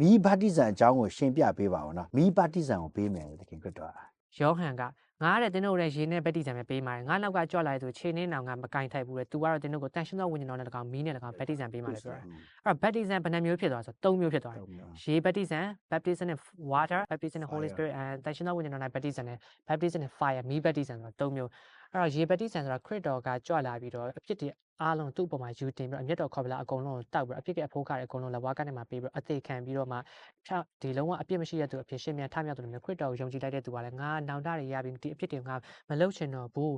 မီးဗတ္တိဇံအကြောင်းကိုရှင်းပြပေးပါဦးနော်မီးဗတ္တိဇံကိုပေးမယ်လေတခင်ခရစ်တော်ကယောဟန်ကငါတဲ့တင်းတို့ရဲ့ရေနဲ့ဗက်တီဇံပဲပေးမှာတယ်ငါနောက်ကကြွလာတဲ့သူခြေနှင်းနောင်ကမကင်ထိုက်ဘူးတဲ့ तू ကတော့တင်းတို့ကိုတန်ရှင်းသောဝိညာဉ်တော်နဲ့တကောင်မီးနဲ့တကောင်ဗက်တီဇံပေးမှာလေပြောတာအဲ့တော့ဗက်တီဇံဘယ်နှမျိုးဖြစ်သွားလဲဆိုတော့၃မျိုးဖြစ်သွားတယ်ရေဗက်တီဇံ baptism in water baptism in holy Fire. spirit and တန်ရှင်းသောဝိညာဉ်တော်နဲ့ baptism နဲ့ baptism in fire မီးဗက်တီဇံဆိုတာ၃မျိုးအဲ့တော့ရေဗက်တီဇံဆိုတာခရစ်တော်ကကြွလာပြီးတော့အဖြစ်တွေ အားလုံးသူ့အပေါ်မှာယူတင်ပြီးတော့အမျက်တော်ခေါ်ပလာအကုန်လုံးကိုတောက်ပြီးတော့အဖြစ်ကအဖိုးခါတွေအကုန်လုံးလက်ဝါးကနေမှပေးပြီးတော့အသေးခံပြီးတော့မှဖြောက်ဒီလုံးဝအပြစ်မရှိတဲ့သူအဖြစ်ရှင်မြန်ထမြောက်တယ်လို့မျိုးခရစ်တော်ကိုယုံကြည်လိုက်တဲ့သူကလည်းငါနောင်တတွေရပြီးဒီအဖြစ်တွေငါမလုပ်ချင်တော့ဘူး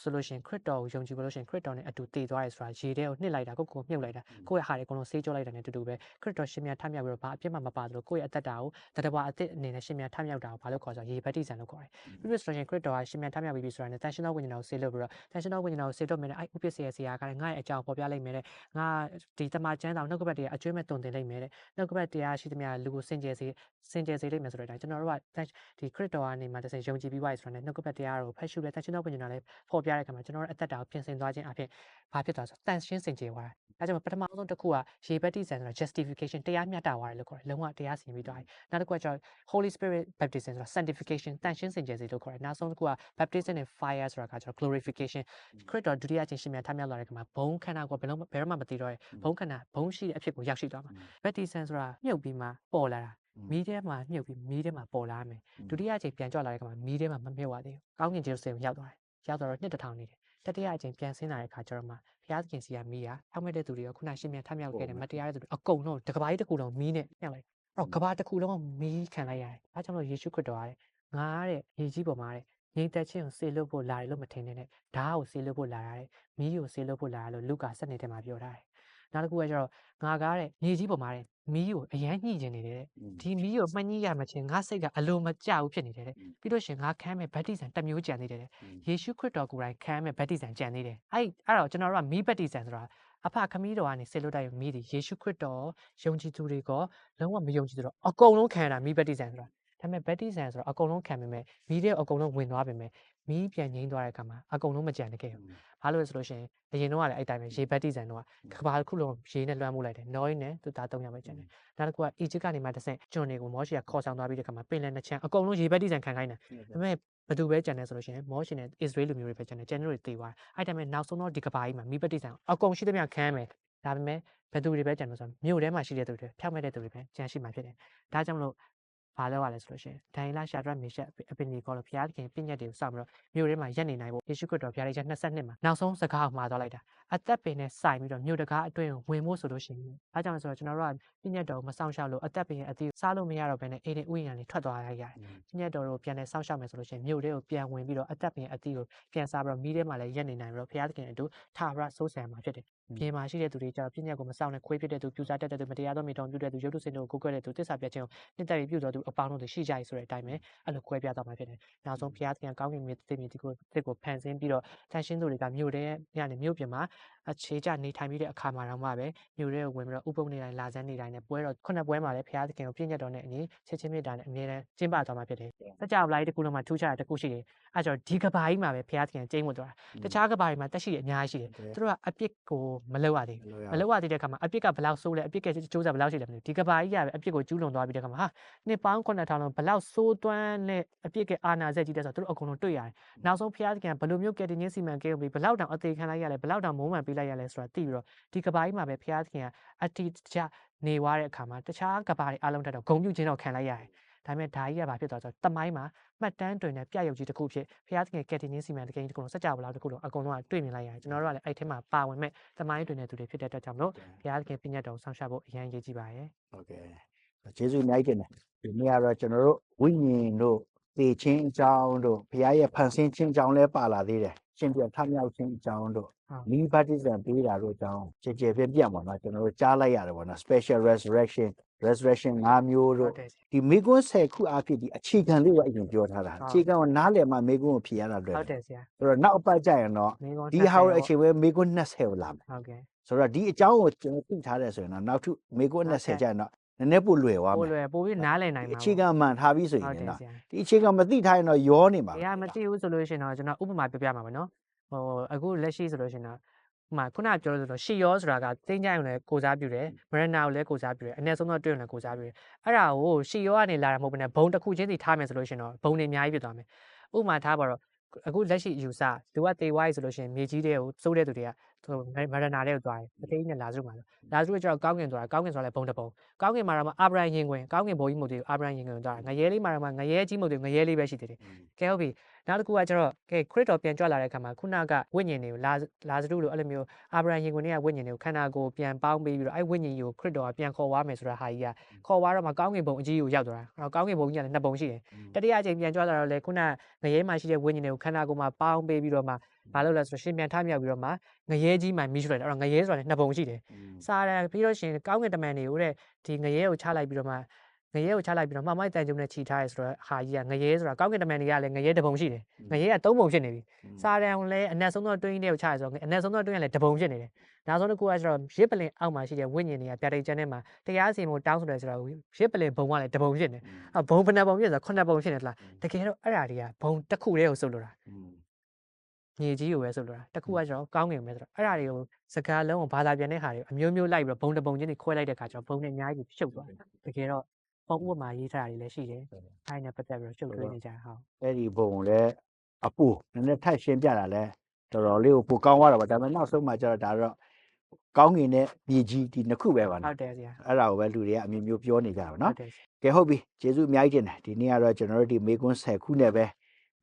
ဆိုလို့ရှိရင်ခရစ်တော်ကိုယုံကြည်လို့ရှိရင်ခရစ်တော်နဲ့အတူတည်သွားရဲဆိုတာရေထဲကိုနှစ်လိုက်တာကိုယ့်ကိုယ်မြုပ်လိုက်တာကိုယ့်ရဲ့ဟာတွေအကုန်လုံးဆေးကြောလိုက်တာနဲ့အတူတူပဲခရစ်တော်ရှင်မြန်ထမြောက်ပြီးတော့ဘာအပြစ်မှမပါသလိုကိုယ့်ရဲ့အသက်တာကိုတတဘအသက်အနေနဲ့ရှင်မြန်ထမြောက်တာကိုဘာလို့ခေါ်ဆိုရေဘက်တိဆန်လို့ခေါ်တယ်ပြီးပြီးဆိုရင်ခရစ်တော်ကရှင်မြန်ထမြောက်ပြီးပြီဆိုတာနဲ့တန်ရှင်သောဝိညာဉ်တော်ကိုဆေးလို့ပြီးတော့တန်ရှင်သောဝိညာဉ်တော်ကိုဆေးတော့မယ်နဲ့အဲ့ဥပ္ပစ္စရဲ့ဆရာကလည်းငါ့ရဲ့အကြောင်းပေါ်ပြလိုက်မယ်တဲ့ငါဒီတမန်ကျမ်းတော်နှုတ်ကပတ်တရားအကျွမ်းမဲ့တုံတင်လိုက်မယ်တဲ့နှုတ်ကပတ်တရားရှိသမျှလူကိုစင်ကြယ်စေစင်ကြယ်စေလိမ့်မယ်ဆိုတဲ့အတိုင်းကျွန်တော်တို့ကဒီခရစ်တော်ကနေမှတစ်ဆင့်ယုံကြည်ပြီးပါရဆိုတာနဲ့နှုတ်ကပတ်တရားကိုဖတ်ရှုလဲတန်ရှင်သောဝိညာဉ်တော်လည်းပေါ်ပြတဲ့အခါမှာကျွန်တော်တို့အသက်တာကိုပြင်ဆင်သွားခြင်းအဖြစ်ဘာဖြစ်သွားဆိုတန်ရှင်းစင်ကြယ်သွားတာအဲကြောင့်ပထမဆုံးတစ်ခုကရေဘက်တိဆန်ဆိုတာ justification တရားမျှတသွားတယ်လို့ခေါ်တယ်လုံးဝတရားစီရင်ပြီးသွားတယ်နောက်တစ်ခုကကျတော့ Holy Spirit baptism ဆိုတာ sanctification တန်ရှင်းစင်ကြယ်စေလို့ခေါ်တယ်နောက်ဆုံးတစ်ခုက baptism in fire ဆိုတာကကျတော့ glorification ခရစ်တော်ဒုတိယအချင်းရှင်မြတ်ထမြောက်လာတဲ့အခါမှာဘုံခန္ဓာကိုဘယ်လုံးဘယ်တော့မှမသိတော့ရဲ့ဘုံခန္ဓာဘုံရှိတဲ့အဖြစ်ကိုရောက်ရှိသွားမှာ baptism ဆိုတာမြုပ်ပြီးမှပေါ်လာတာမီးထဲမှာမြုပ်ပြီးမီးထဲမှာပေါ်လာမယ်ဒုတိယအချိန်ပြန်ကြွလာတဲ့အခါမှာမီးထဲမှာမမြုပ်ရသေးဘူးကောင်းကင်ကျေးဇူးကိုရောက်သွားတယ်ရောက်သွားတော့နှစ်တစ်ထောင်နေတယ်တတိယအချိန်ပြန်ဆင်းလာတဲ့အခါကျတော့မှဘုရားသခင်စီကမီးရထောက်မဲ့တဲ့သူတွေရောခုနရှင်မြတ်ထမြောက်ခဲ့တဲ့မတရားတဲ့သူတွေအကုန်လုံးတစ်ကဘာကြီးတစ်ခုလုံးမီးနဲ့ညှက်လိုက်အဲ့တော့ကဘာတစ်ခုလုံးမီးခံလိုက်ရတယ်အဲကြောင့်လို့ယေရှုခရစ်တော်ကတဲ့ငါတဲ့ရေကြီးပေါ်မှာတဲ့ ငြိမ်သက်ခြင်းကိုဆေလွတ်ဖို့လာတယ်လို့မထင်နဲ့တဲ့ဓာတ်ကိုဆေလွတ်ဖို့လာရတယ်မီးကိုဆေလွတ်ဖို့လာတယ်လို့လူကာစက်နေတဲ့မှာပြောထားတယ်နောက်တစ်ခုကကျတော့ငါကားတဲ့မြေကြီးပေါ်မှာတဲ့မီးကိုအရန်ညှိကျင်နေတယ်တဲ့ဒီမီးကိုမှညှိရမှချင်းငါစိတ်ကအလိုမကျဘူးဖြစ်နေတယ်တဲ့ပြီးလို့ရှရင်ငါခမ်းမဲ့ဗတ္တိဇံတစ်မျိုးကြံနေတယ်တဲ့ယေရှုခရစ်တော်ကိုယ်တိုင်ခံရမဲ့ဗတ္တိဇံကြံနေတယ်။အဲ့အဲ့တော့ကျွန်တော်တို့ကမီးဗတ္တိဇံဆိုတာအဖခမီးတော်ကနေဆေလွတ်တိုက်မီးဒီယေရှုခရစ်တော်ယုံကြည်သူတွေကလုံးဝမယုံကြည်သူတော့အကုန်လုံးခံရတာမီးဗတ္တိဇံဆိုတာ ဒါပေမဲ့ဗတ္တိဇံဆိုတာအကုန်လုံးခံပေမဲ့မီးတဲ့အကုန်လုံးဝင်သွားပေမဲ့မီးပြန်ငိမ့်သွားတဲ့အခါမှာအကုန်လုံးမကြံတကယ်ဘူး။ဘာလို့လဲဆိုလို့ရှိရင်အရင်တော့ကလည်းအဲ့တိုင်းပဲရေဗတ္တိဇံတော့ကဘာတစ်ခုလုံးရေနဲ့လွှမ်းမိုးလိုက်တယ်။နော်ရင်းနဲ့သူသား၃ယောက်ပဲကျန်တယ်။နောက်တစ်ခုကအီဂျစ်ကနေမှတစ်ဆင့်ကျွန်တွေကိုမောရှိကခေါ်ဆောင်သွားပြီးတဲ့အခါမှာပင်လယ်နှစ်ချမ်းအကုန်လုံးရေဗတ္တိဇံခံခိုင်းတယ်။ဒါပေမဲ့ဘယ်သူပဲကြံနေဆိုလို့ရှိရင်မောရှင်နဲ့ Israel လူမျိုးတွေပဲကြံနေကျန်တဲ့တွေတေသွားအဲ့တိုင်းပဲနောက်ဆုံးတော့ဒီကဘာကြီးမှာမိပတိဆန်အကုန်ရှိသမျှခမ်းမယ်ဒါပေမဲ့ဘယ်သူတွေပဲကြံလို့ဆိုတော့မြို့ထဲမှာရှိတဲ့သူတွေဖြောက်မဲ့တဲ့သူတွေပဲကြံရှိမှာဖြစ်တယ်ဒါကြောင့်မလို့ ဘာလုပ်ရလဲဆိုလို့ရှိရင်ဒိုင်လာရှာဒရမေရှက်အပင်ဒီကောလို့ဘုရားသခင်ပြည့်ညတ်တွေကိုစောင့်ပြီးတော့မြို့ထဲမှာရက်နေနိုင်ဖို့ယေရှုခရစ်တော်ဘုရားရဲ့22မှာနောက်ဆုံးစကားကိုမှားသွားလိုက်တာအသက်ပင်နဲ့စိုင်ပြီးတော့မြို့တကားအတွင်းကိုဝင်ဖို့ဆိုလို့ရှိရင်အဲကြောင့်လဲဆိုတော့ကျွန်တော်တို့ကပြည့်ညတ်တော်ကိုမဆောင်ရှောက်လို့အသက်ပင်ရဲ့အသီးကိုစားလို့မရတော့ဘဲနဲ့အိမ်နဲ့ဥယျာဉ်လေးထွက်သွားရရတယ်ပြည့်ညတ်တော်ကိုပြန်လဲစောင့်ရှောက်မယ်ဆိုလို့ရှိရင်မြို့ထဲကိုပြန်ဝင်ပြီးတော့အသက်ပင်အသီးကိုပြန်စားပြီးတော့မီးထဲမှာလည်းရက်နေနိုင်ပြီးတော့ဘုရားသခင်အတူထာဝရစိုးစံမှာဖြစ်တယ်။ ပြင်မှာရှိတဲ့သူတွေကျတော့ပြည့်ညတ်ကိုမစောင့်နဲ့ခွေးဖြစ်တဲ့သူပြူစားတတ်တဲ့သူမတရားသောမိတော်ပြုတဲ့သူရုပ်တုစင်တို့ကိုကိုယ်ကွယ်တဲ့သူတစ္ဆာပြတ်ခြင်းကိုနှစ်သက်ပြီးပြုတော်သူအပေါင်းတို့ရှိကြရဆိုတဲ့အတိုင်းပဲအဲ့လိုခွဲပြသွားမှာဖြစ်တယ်။နောက်ဆုံးဘုရားသခင်ကောင်းကင်မြေသိမြေဒီကိုတစ်ကိုဖန်ဆင်းပြီးတော့တန်ရှင်းသူတွေကမြို့ထဲညနေမြို့ပြင်မှာ အခြေချနေထိုင်ပြီးတဲ့အခါမှာတော့မှပဲမြို့ထဲကိုဝင်ပြီးတော့ဥပုံနေတိုင်းလာစမ်းနေတိုင်းနဲ့ပွဲတော်ခုနှစ်ပွဲမှာလည်းဘုရားသခင်ကိုပြည့်ညတ်တော်နဲ့အညီချစ်ချင်းမေတ္တာနဲ့အမြဲတမ်းကျင့်ပသွားမှာဖြစ်တယ်။စကြဝဠာကြီးတစ်ခုလုံးမှာထူးခြားတဲ့တစ်ခုရှိတယ်။အဲဒါကြောင့်ဒီကဘာကြီးမှာပဲဘုရားသခင်ကျင့်ဝတ်သွားတာ။တခြားကဘာတွေမှာတက်ရှိတယ်အများကြီးရှိတယ်။သူတို့ကအပြစ်ကိုမလုပ်ရသေးဘူး။မလုပ်ရသေးတဲ့အခါမှာအပြစ်ကဘယ်လောက်ဆိုးလဲအပြစ်ကစူးစမ်းဘယ်လောက်ရှိလဲမသိဘူး။ဒီကဘာကြီးကပဲအပြစ်ကိုကျူးလွန်သွားပြီးတဲ့အခါမှာဟာနှစ်ပေါင်း9000လုံးဘယ်လောက်ဆိုးသွမ်းတဲ့အပြစ်ကအာနာဆက်ကြီးတဲ့ဆိုတော့သူတို့အကုန်လုံးတွေ့ရတယ်။နောက်ဆုံးဘုရားသခင်ကဘယ်လိုမျိုးကယ်တင်ခြင်းစီမံကိန်းကိုပြီးဘယ်လောက်တောင်အသေးခံလိုက်ရလဲဘယ်လောက်တောင်မုန်းမှန်ပေးလိုက်ရလဲဆိုတာသိပြီးတော့ဒီကဘာကြီးမှာပဲဘုရားသခင်ကအတ္တိတကျနေွားတဲ့အခါမှာတခြားကဘာတွေအလုံးတက်တော့ဂုံပြုခြင်းတော့ခံလိုက်ရတယ်။ဒါပေမဲ့ဒါကြီးကဘာဖြစ်သွားဆိုတော့တမိုင်းမှာမှတ်တမ်းတွင်တဲ့ပြရုပ်ကြီးတစ်ခုဖြစ်ဘုရားသခင်ကယ်တင်ခြင်းစီမံကိန်းတစ်ခုလုံးစကြဝဠာတစ်ခုလုံးအကုန်လုံးကတွေ့မြင်လိုက်ရတယ်ကျွန်တော်တို့ကလည်းအဲ့ထဲမှာပါဝင်မဲ့တမိုင်းတွင်တဲ့သူတွေဖြစ်တဲ့အတွက်ကြောင့်မလို့ဘုရားသခင်ပြည့်ညတ်တော်ကိုဆောင်ရှားဖို့အရန်ရည်ကြီးပါရဲ့ဟုတ်ကဲ့ကျေးဇူးအများကြီးတင်တယ်ဒီနေ့ကတော့ကျွန်တော်တို့ဝိညာဉ်တို့သေခြင်းအကြောင်းတို့ဘုရားရဲ့ဖန်ဆင်းခြင်းအကြောင်းလည်းပါလာသေးတယ် ရှင်ပြန်ထမြောက်ခြင်းအကြောင်းတို့ဟုတ်မိဘတိဇံပေးတာတို့အကြောင်းကြည်ကြည်ပြည့်ပြည့်ပါတော့ကျွန်တော်တို့ကြားလိုက်ရတယ်ပေါ့နော် special resurrection resurrection ၅မျိုးဟုတို့တ်တယ်ဆရာဒီမိကွန်း10ခုအဖြစ်ဒီအခြေခံလေးကိုအရင်ပြောထားတာဟုတ်အခြေခံကိုနားလည်မှမိကွန်းကိုဖြေရတာတွေ့ဟုတ်တယ်ဆရာဆိုတော့နောက်အပတ်ကျရင်တော့မင်းကောဒီဟာကိုအခြေဝဲမိကွန်း20ကိုလာမယ်ဟုတ်ကဲ့ဆိုတော့ဒီအကြောင်းကိုကျွန်တော်သိထားတယ်ဆိုရင်တော့နောက်ထုမိကွန်းဟုတ်ကဲ့20ကျရင်တော့ နည်းနည်းပိုလွယ်သွားမပိုယ်လွယ်ပိုပြီးနားလည်နိုင်ဒီမှာအခြေခံမှန်ထားပြီးဆိုရဟုတ်င်တယ်တော့ဆရာဒီအခြေခံမသိထားရင်တော့ရောနေပါ။တရားမသိဘူးဆိုလို့ရှိရင်တော့ကျွန်တော်ဥပမာပြပြမှာပါနော်။ဟိုအခုလက်ရှိဆိုလို့ရှိရင်တော့ဥပမာခုနကပြောလို့ဆိုတော့ရှီယောဆိုတာကတင်းကြိုင်ကိုလည်းကိုစားပြုတယ်မရနာကိုလည်းကိုစားပြုတယ်အနည်းဆုံးတော့တွင်းကိုလည်းကိုစားပြုတယ်အဲ့ဒါကိုရှီယောကနေလာတာမဟုတ်ဘဲနဲ့ဘုံတစ်ခုချင်းစီထားမယ်ဆိုလို့ရှိရင်တော့ဘုံတွေအများကြီးဖြစ်သွားမယ်ဥပမာထားပါတော့အခုလက်ရှိယူဆလူကတေဝိုင်းဆိုလို့ရှိရင်မြေကြီးတွေကိုစိုးတဲ့သူတွေက သူမရနာတွေကိုသွားတယ်အသေးနဲ့လာစုမှာလို့လာစုကကျတော့ကောင်းကင်သွားတာကောင်းကင်ဆိုတာလည်းဘုံတစ်ဘုံကောင်းကင်မှာတော့အာဗြဟံရင်ခွင်ကောင်းကင်ဘုံကြီးမုတ်တွေကိုအာဗြဟံရင်ခွင်သွားတာငရဲလေးမှာတော့ငရဲကြီးမုတ်တွေငရဲလေးပဲရှိသေးတယ်ကဲဟုတ်ပြီနောက်တစ်ခုကကျတော့ကဲခရစ်တော်ပြန်ကြွလာတဲ့အခါမှာခုနကဝိညာဉ်တွေကိုလာလာဇရုလိုအဲ့လိုမျိုးအာဗြဟံရင်ခွင်တွေကဝိညာဉ်တွေကိုခန္ဓာကိုယ်ပြန်ပေါင်းပေးပြီးတော့အဲ့ဝိညာဉ်ကြီးကိုခရစ်တော်ကပြန်ခေါ်သွားမယ်ဆိုတာဟာကြီးကခေါ်သွားတော့မှကောင်းကင်ဘုံအကြီးကိုရောက်သွားတာအဲ့တော့ကောင်းကင်ဘုံကြီးကလည်းနှစ်ဘုံရှိတယ်တတိယအကြိမ်ပြန်ကြွလာတော့လေခုနငရဲမှာရှိတဲ့ဝိညာဉ်တွေကိုခန္ဓာကိုယ်မှာပေါင်းပေးပြီးတော့မှ ဘာလို့လဲဆိုတော့ရှင်ပြန်ထမြောက်ပြီးတော့မှငရဲကြီးမှမိရှုလိုက်တယ်အဲ့တော့ငရဲဆိုတာလည်းနှစ်ဘုံရှိတယ်စားတယ်ပြီးတော့ရှင်ကောင်းကင်တမန်တွေကိုတဲ့ဒီငရဲကိုချလိုက်ပြီးတော့မှငရဲကိုချလိုက်ပြီးတော့မှမိုက်တန်ကြုံနဲ့ခြိထားရဲဆိုတော့ဟာကြီးကငရဲဆိုတာကောင်းကင်တမန်တွေကလည်းငရဲတစ်ဘုံရှိတယ်ငရဲကသုံးပုံဖြစ်နေပြီစာတန်လည်းအနက်ဆုံးတော့တွင်းကြီးတွေကိုချရဆိုတော့အနက်ဆုံးတော့တွင်းကလည်းတပုံဖြစ်နေတယ်နောက်ဆုံးတစ်ခုကကျတော့ရစ်ပလင်အောက်မှာရှိတဲ့ဝိညာဉ်တွေကပြတိတ်ကျန်းထဲမှာတရားစီရင်ဖို့တောင်းဆိုတယ်ဆိုတော့ရစ်ပလင်ဘုံကလည်းတပုံဖြစ်နေအဘုံဘယ်နှပုံဖြစ်ဆိုတော့ခုနှစ်ပုံဖြစ်နေသလားတကယ်တော့အဲ့ဓာတွေကဘုံတစ်ခုတည်းကိုစုပ်လို့တာ မြေကြီးကိုပဲစုပ်လို့တာတစ်ခုကကျတော့ကောင်းငင်ပဲဆိုတော့အဲ့ဓာတွေကိုစကားလုံးကိုဘာသာပြန်တဲ့ဟာတွေအမျိုးမျိုးလိုက်ပြီးတော့ဘုံတစ်ပုံချင်းတွေခွဲလိုက်တဲ့ခါကျတော့ဘုံနဲ့အများကြီးဖြုတ်သွားတယ်တကယ်တော့ပုံဥပမာရေးထားတာတွေလည်းရှိတယ်အဲ့နဲ့ပတ်သက်ပြီးတော့ရှုပ်ထွေးနေကြတာဟုတ်အဲ့ဒီဘုံလည်းအပူနည်းနည်းထပ်ရှင်းပြတာလဲတော်တော်လေးကိုပိုကောင်းသွားတာပါဒါပေမဲ့နောက်ဆုံးမှကျတော့ဒါတော့ကောင်းငင်နဲ့မြေကြီးဒီနှစ်ခုပဲပါဟုနော်တ်တယ်ဆရာအဲ့ဒါကိုပဲလူတွေကအမျိုးမျိုးပြောနေကြတာပါဟုနော်တ်တယ်ကဲဟုတ်ပြီကျေးဇူးအများကြီးတင်တယ်ဒီနေ့ကတော့ကျွန်တော်တို့ဒီမေကွန်း10ခုနဲ့ပဲ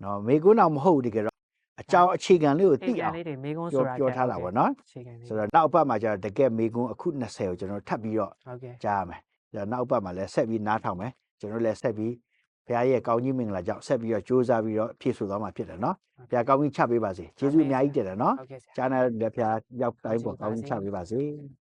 နော်မေကွန်းတော့မဟုတ်ဘူးတကယ်တော့ အကြောင်းအခြေခံလေးကိုအခြေသိခံအောင်လေးတွေမိကုန်းပြောဆိုတာပြောထားတာပေါ့နော်အခြေခံလေးဆိုတော့နောက်အပတ်မှာကျတော့တကယ်မေကွန်းအခု20ကိုကျွန်တော်ထပ်ပြီးတော့ဟုတ်ကဲ့ကြားရမယ်ဒါနောက်အပတ်မှာလည်းဆက်ပြီးနားထောင်မယ်ကျွန်တော်လည်းဆက်ပြီးဘုရားရဲ့ကောင်းကြီးမင်္ဂလာကြောင့်ဆက်ပြီးတော့ကြိုးစားပြီးတော့ဖြည့်ဆို့သွားမှာဖြစ်တယ်နော်ဘုရားကောင်းကြီးချပေးပါစေကျေးဇူးအများကြီးတင်တယ်နော်ဟုတ်ကဲ့ဆရာကြားနာတဲ့ဘုရားရောက်တိုင်းပေါ်ကောင်းကြီးချပေးပါစေ